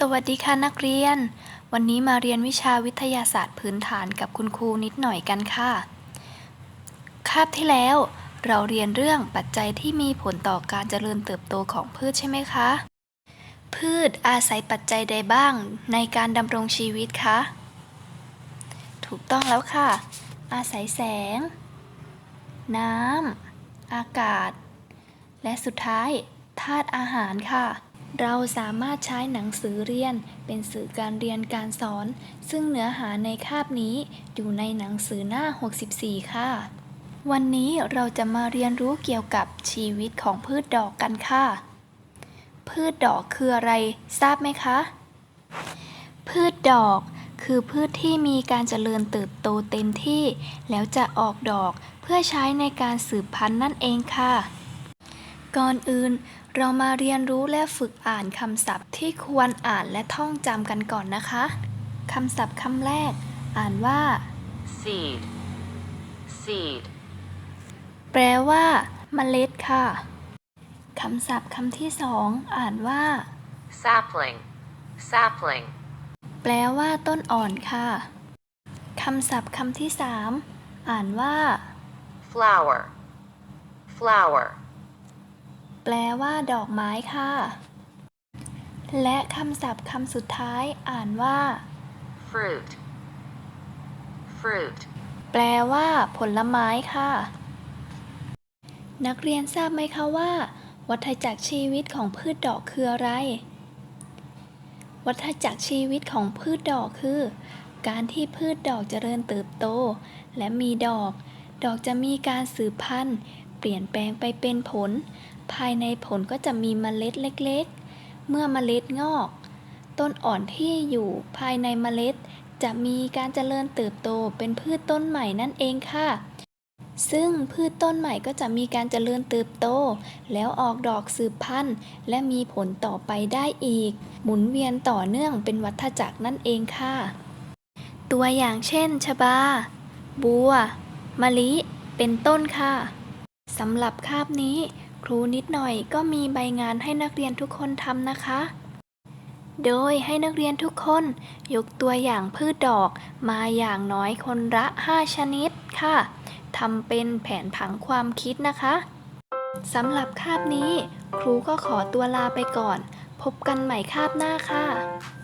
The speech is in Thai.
สวัสดีค่ะนักเรียน วันนี้มาเรียนวิชาวิทยาศาสตร์พื้นฐานกับคุณครูนิดหน่อยกันค่ะ คาบที่แล้วเราเรียนเรื่องปัจจัยที่มีผลต่อการเจริญเติบโตของพืชใช่ไหมคะ พืชอาศัยปัจจัยใดบ้างในการดำรงชีวิตคะ ถูกต้องแล้วค่ะ อาศัยแสง น้ำ อากาศ และสุดท้ายธาตุอาหารค่ะ เราสามารถใช้หนังสือเรียนเป็นสื่อการเรียนการสอน ซึ่งเนื้อหาในคาบนี้อยู่ในหนังสือหน้า 64 ค่ะ วันนี้เราจะมาเรียนรู้เกี่ยวกับชีวิตของพืชดอกกันค่ะ พืชดอกคืออะไรทราบไหมคะ พืชดอกคือพืชที่มีการเจริญเติบโตเต็มที่ แล้วจะออกดอกเพื่อใช้ในการสืบพันธุ์นั่นเองค่ะ ก่อนอื่น เรามาเรียนรู้และฝึกอ่านคำศัพท์ที่ควรอ่านและท่องจำกันก่อนนะคะ คำศัพท์คำแรก อ่านว่า seed, seed, แปลว่าเมล็ดค่ะ คำศัพท์คำที่สองอ่านว่า sapling, sapling, แปลว่าต้นอ่อนค่ะ คำศัพท์คำที่สามอ่านว่า flower, flower, แปลว่า ดอกไม้ค่ะ และคำศัพท์คำสุดท้ายอ่านว่า fruit, fruit, แปลว่า ผลไม้ค่ะ นักเรียนทราบไหมคะว่า วัฏจักรชีวิตของพืชดอกคืออะไร วัฏจักรชีวิตของพืชดอกคือ การที่พืชดอกเจริญเติบโต และมีดอก ดอกจะมีการสืบพันธุ์เปลี่ยนแปลงไปเป็นผล ภายในผลก็จะมีเมล็ดเล็กๆ เมื่อเมล็ดงอก ต้นอ่อนที่อยู่ภายในเมล็ด จะมีการเจริญเติบโตเป็นพืชต้นใหม่นั่นเองค่ะ ซึ่งพืชต้นใหม่ก็จะมีการเจริญเติบโต แล้วออกดอกสืบพันธุ์ และมีผลต่อไปได้อีก หมุนเวียนต่อเนื่องเป็นวัฏจักรนั่นเองค่ะ ตัวอย่างเช่น ชบา บัว มะลิ เป็นต้นค่ะสำหรับคาบนี้ ครูนิดหน่อยก็มีใบงานให้นักเรียนทุกคนทำนะคะ โดยให้นักเรียนทุกคนยกตัวอย่างพืชดอกมาอย่างน้อยคนละ 5 ชนิดค่ะทำเป็นแผนผังความคิดนะคะสำหรับคาบนี้ ครูก็ขอตัวลาไปก่อน พบกันใหม่คาบหน้าค่ะ